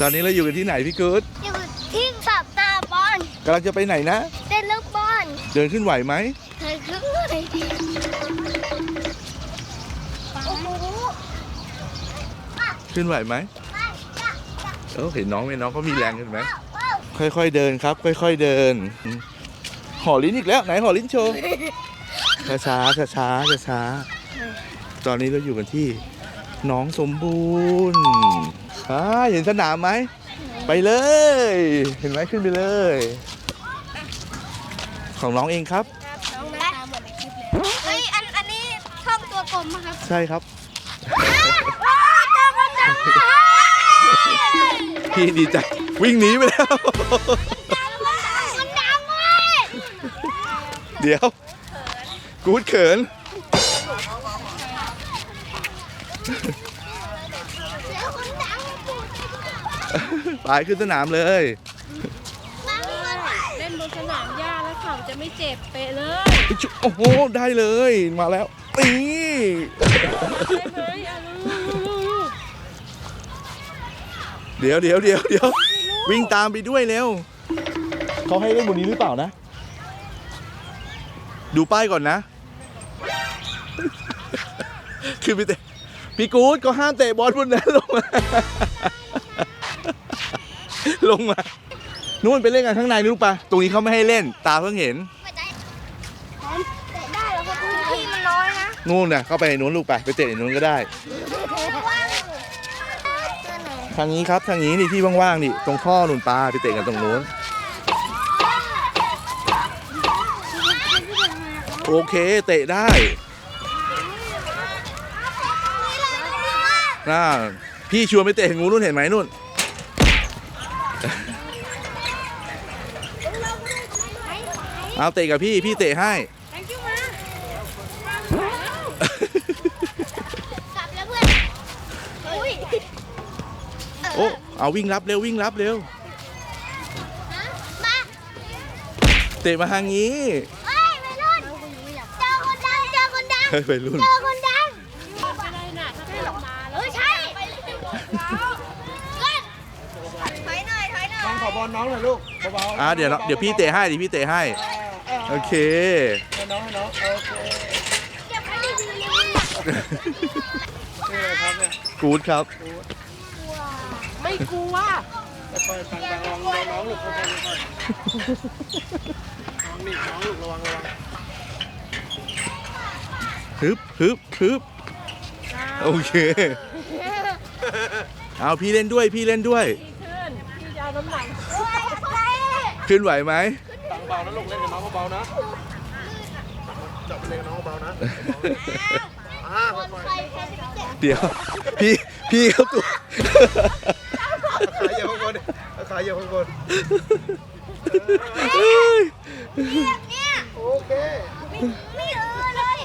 ตอนนี้เราอยู่กันที่ไหนพี่กู๊ดอยู่ที่สับตาบอลกำลังจะไปไหนนะ เต้นลูกบอลเดินขึ้นไหวไหมเธอคืออะไรโอ้โหขึ้นไหวไหมเออเห็นน้องไหมน้องเขามีแรงเห็นไหมค่อยๆเดินครับ ค่อย ๆเดินห่อลิ้นอีกแล้วไหนห่อลิ้นโชว์ช้าๆช้าๆช้าๆตอนนี้เราอยู่กันที่หน้องสมบูรณ์ อ่าเห็นสนามไหม ไปเลย เห็นไหมขึ้นไปเลย ของน้องเองครับ น้องหน้าตาเหมือนในคลิปเลยเฮ้ยอันอันนี้ช่องตัวกลมอะครับใช่ครับเจ้าคนดังพี่ดีใจ วิ่งหนีไปแล้ว คนดังเลยเดี๋ยว กูดเขิน เสียคนดังมาพูด ไปขึ้นสนามเลยมาเลย เล่นบนสนามหญ้าแล้วเขาจะไม่เจ็บเปะเลยโอ้โห ได้เลย มาแล้วนี่ใช่ไหมอะลูกเดี๋ยวเดี๋ยวเดี๋ยวเดี๋ยววิ่งตามไปด้วยเร็วเขาให้เล่นบนนี้หรือเปล่านะ ดูป้ายก่อนนะ คือพี่เตะพี่กู๊ดก็ห้ามเตะบอลบนนั้นลงมา ลงมานู่นไปเล่นกันข้างในนี่ลูกปะตรงนี้เขาไม่ให้เล่น ตาเพิ่งเห็นไม่ได้เตะได้แล้วครับพื้นที่มันน้อยนะนู่นน่ะเข้าไปในนู้นลูกไปไปเตะในนู้นก็ได้ ว่างอยู่ตัวไหนทางนี้ครับทางนี้นี่ที่ว่างๆนี่ตรงข้อนุ่นปลาไปเตะกันตรงนู้น โอเคเตะได้น่าพี่ชวนไปเตะงูนู่นเห็นไหมนู่น เอาเตะกับพี่ พี่เตะให้กลับแล้วเพื่อนอุ้ยโอ้เอาวิ่งรับเร็ววิ่งรับเร็วมาเตะมาทางนี้เฮ้ยไปรุ่นเจอคนดังเจอคนดังเฮ้ยไปรุ่น เจอคนดังอะไรน่ะถ้าไม่ออกมาเออใช่ไปเลยเกินถอยหน่อยถอยหน่อยน้องขอบอลน้องหน่อยลูกเบาๆอ่าเดี๋ยวน้องเดี๋ยวพี่เตะให้เดี๋ยวพี่เตะให้ โอเค ให้น้องให้น้องโอเคเก็บไว้ดีๆเลยนี่อะไรครับเนี่ยกูดครับ ไม่กลัวจะเปิดฟังฟังระวังน้องลูกเขาไปก่อนน้องนี่น้องลูกระวังระวังฮึบฮึบฮึบโอเค เอาพี่เล่นด้วยพี่เล่นด้วย ขึ้น พี่จะเอาน้ำหนักขึ้นไหวไหมฟัง เบานะลูกเล่นกับน้องเบาๆนะจับไปเล่นกับน้องเบาๆนะอ่าค่อยใครใครจะไปเจ็บเดี๋ยว พี่พี่เขาตัวๆขาเหยียบข้างบนดิขาเหยียบข้างบนเอ้ยเนี่ยโอเคไม่เออเลย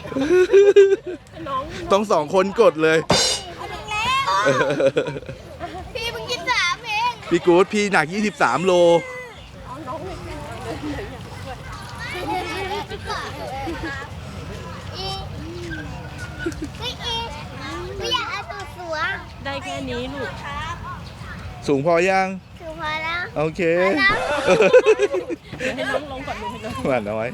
น้องต้องสองคนกดเลยพี่เพิ่งกินสามเอง พี่กู๊ดพี่หนัก 23 โล อีไม่อีไม่อยากเอาตัวสัวได้แค่นี้ลูก สูงพอยังถือพอแล้ว โอเคพอแล้วเดี๋ยวให้น้องลงก่อนลูกให้น้องหวานน้อย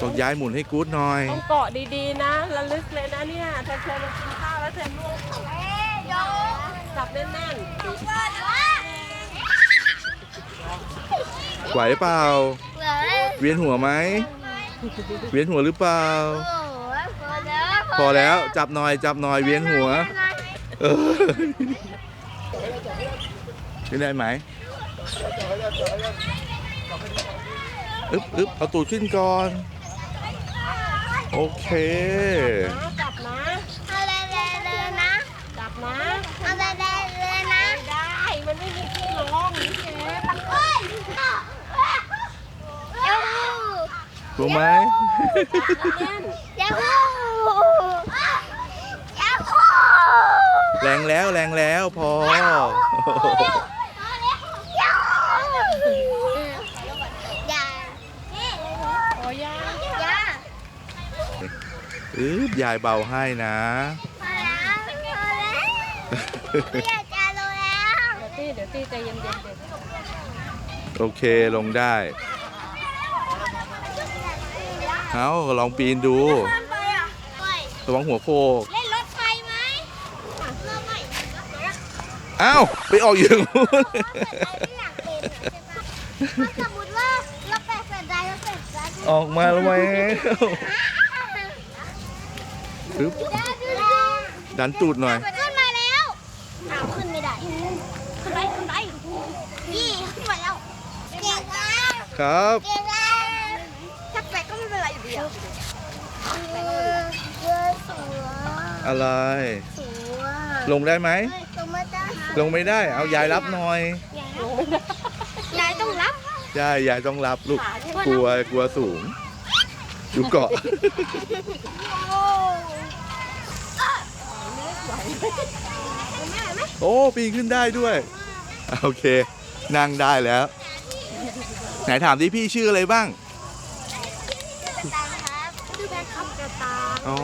ต้องย้ายหมุนให้กู๊ดหน่อย ต้องเกาะดีๆนะระลึกเลยนะเนี่ยถ้าเธอมากินข้าวแล้วเธอล่วง เอ้ยยก จับแน่น ก่อนวะ ไหวเปล่า เหลือเวียนหัวไหม เวียนหัวหรือเปล่า โอ้โหพอแล้วพอแล้วจับหน่อยจับหน่อยเวียนหัว เออขึ้นได้ไหมอึ๊บอึ๊บเอาตูดขึ้นก่อน โอเคๆนะจับนะ เอาเลยเลยเลยนะ จับนะ เอาเลยเลยเลยนะ ได้ มันไม่มีที่ลงนี่เจ๊ เฮ้ยเย้า รู้ไหมแน่นเย้าเย้าแรงแล้วแรงแล้วพอเย้าอย่าพอยางอย่าอึ๊บยายเบาให้นะพอแล้วพอแล้วไม่อยากจะรู้แล้ว เดี๋ยวตี้เดี๋ยวตี้ใจเย็นๆเด็กโอเคลงได้ เอาลองปีนดูเพื่อนไปอะไประวังหัวโคกเล่นรถไฟไหมเริ่มใหม่อ้าวไปออกอยู่ตรงนู้นไม่อยากเป็นใช่ปะถ้าสมมติว่าเราแปะแปะได้เราแปะได้ออกมาแล้วไหมปึ๊บได้ดูดิดันตูดหน่อย ขึ้นมาแล้วอ้าวขึ้นไม่ได้ ขึ้นไปขึ้นไปนี่ขึ้นมาแล้ว เก่งมากครับ เก่งมากถ้าแปะก็ไม่ เป็นไรอยู่ดีอะเออเออสวยอะไร สวยลงได้ไหมเฮ้ยตัวมาจ้าลงไม่ได้ เอายายรับหน่อย ยายต้องรับยายยายต้องรับลูก กลัวกลัวสูง อยู่เกาะ โอ้โอ้ปีนขึ้นได้ด้วย โอเค นั่งได้แล้ว ไหนถามที่พี่ชื่ออะไรบ้าง ตาครับชื่อแบงค์ครับกระตาอ๋อ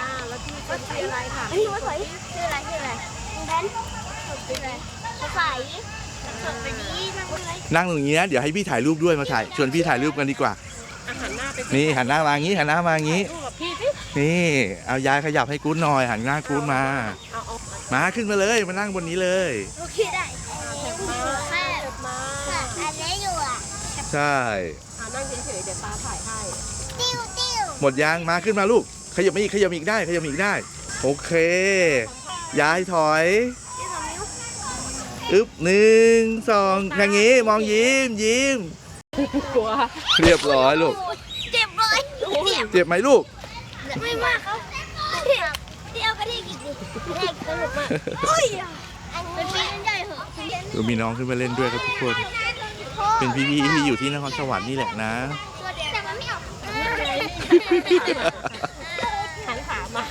อ่าแล้วพี่ก็ชื่ออะไรค่ะชื่อว่าใสชื่ออะไรชื่ออะไรแบงค์ชื่ออะไรใสสดไปนี้นั่งเลยนั่งตรงนี้นะ เดี๋ยวให้พี่ถ่ายรูปด้วยมาถ่ายชวนพี่ถ่ายรูปกันดีกว่า อาหารหน้าไปสินี่หันหน้ามาอย่างนี้หันหน้ามาอย่างนี้ ลูกกับพี่สินี่ เอายายขยับให้กู๊ดหน่อยหันหน้ากู๊ดมา เอาเอามาขึ้นมาเลยมานั่งบนนี้เลย โอเคได้แม่มาอันนี้อยู่อะใช่ อ่านั่งเฉยๆเดี๋ยวตาถ่ายให้ติ้วติ้ว หมดยางมาขึ้นมาลูก ขยับมาอีกขยับมาอีกได้ขยับมาอีกได้ โอเคยายถอยติ้วทำนิ้วอึ๊บหนึ่งสองอย่างนี้มองยิ้มยิ้มกลัวเรียบร้อยลูก เจ็บเลยเจ็บเจ็บไหมลูก ไม่มากครับเจ็บเที่ยวกระดิ่งอีกดิแรกสนุกมากอุ้ยอันนี้เป็นใหญ่เหรอเออมีน้องขึ้นมาเล่นด้วยครับทุกคน เป็นพี่ๆที่อยู่ที่นครสวรรค์นี่แหละนะ แต่มันไม่ออก หันขามา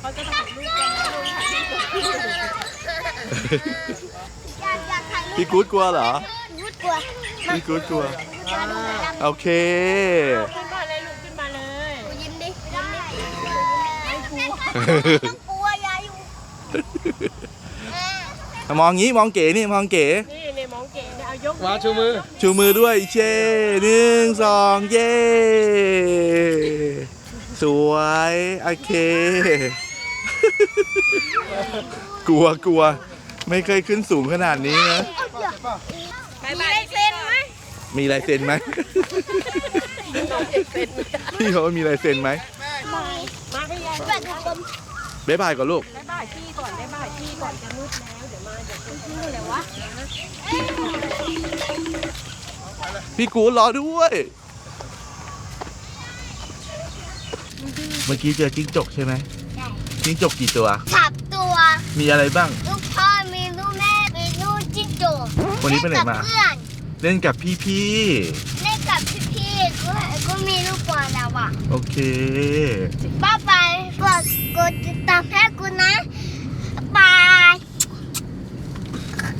เขาจะถ่ายรูปกันนะลูกถ่ายรูปกับพี่อยากอยากถ่ายรูปพี่กู๊ดกลัวเหรอพูดกลัวพี่กู๊ดกลัว มาดูหน่อยนะโอเค ขึ้นมาเลยลูกขึ้นมาเลยยิ้มดิยิ้มดิต้องกลัวยายอยู่ มองงี้มองเก๋นี่มองเก๋ นี่ ในมองเก๋เนี่ยเอายกมาชูมือ ชูมือด้วยเช่หนึ่งสองเย้สวยโอเค กลัวกลัว ไม่เคยขึ้นสูงขนาดนี้นะ มีลายเซ็นไหมมีลายเซ็นไหมน้องเด็กเป็นพี่เขาว่ามีลายเซ็นไหมมาให้ยายแบบทุกคน บ๊ายบายก่อนลูกได้บ่ายพี่ก่อนได้บ่ายพี่ก่อนจะมืดแล้วเดี๋ยวมาเดี๋ยวจะชื่ออะไรวะพี่กูรอด้วย เมื่อกี้เจอจิ้งจกใช่ไหมจิ้งจกกี่ตัวขับตัว มีอะไรบ้าง ลูกพ่อมีลูกแม่มีลูกจิ้งจกวันนี้ไปไหนมา เล่กับเพื่อนเล่นกับพี่เล่นกับพี่ๆก็ก็ มีลูกบอลแล้วอะๆโอเค ป้าไปกดกดติดตามให้กูนะ